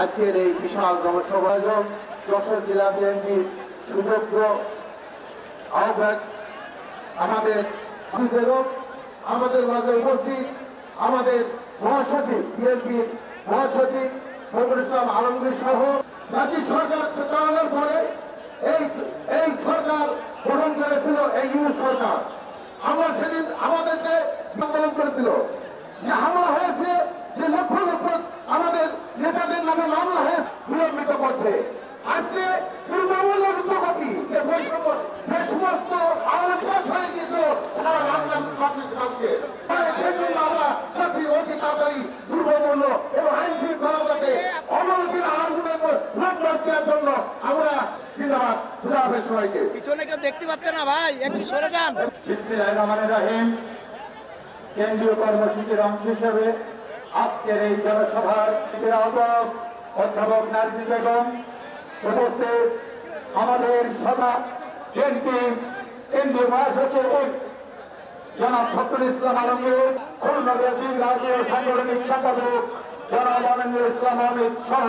আজকের এই বিশাল জনসভা যশোর জেলা বিএনপির সুযোগ্য আহ্বায়ক আমাদের বেগম আমাদের মাঝে উপস্থিত আমাদের মহাসচিব, বিএনপির মহাসচিব ইসলাম আলমগীর সহ রাঁচি সরকার চালানোর পরে এই এই সরকার গঠন করেছিল এই ইউনিট সরকার। আমরা সেদিন আমাদের যে আন্দোলন করেছিল যে হামলা হয়েছে, যে লক্ষ লক্ষ আমাদের নেতাদের নামে মামলা হয়ে বিলম্বিত করছে। আজকে তৃণমূলের উদ্যোগতি যে বৈষম্য আমরা জিন্দাবাদ। খুদা হাফেজ সবাইকে। পিছনে কেউ দেখতে পাচ্ছে না ভাই? একটু সরে যান। বিসমিল্লাহির রহমানির রহিম। কেন্দ্রীয় কর্মসূচির অংশ হিসেবে আজকের এই জনসভার আহ্বায়ক অধ্যাপক নাজমি বেগম উপস্থিত আমাদের সভা বিএনপি কেন্দ্রীয় মহাসচিব জনাব ফখরুল ইসলাম আলমগীর খুলনা বিভাগীয় সাংগঠনিক সম্পাদক জনাব আনন্দুল ইসলাম অমিত সহ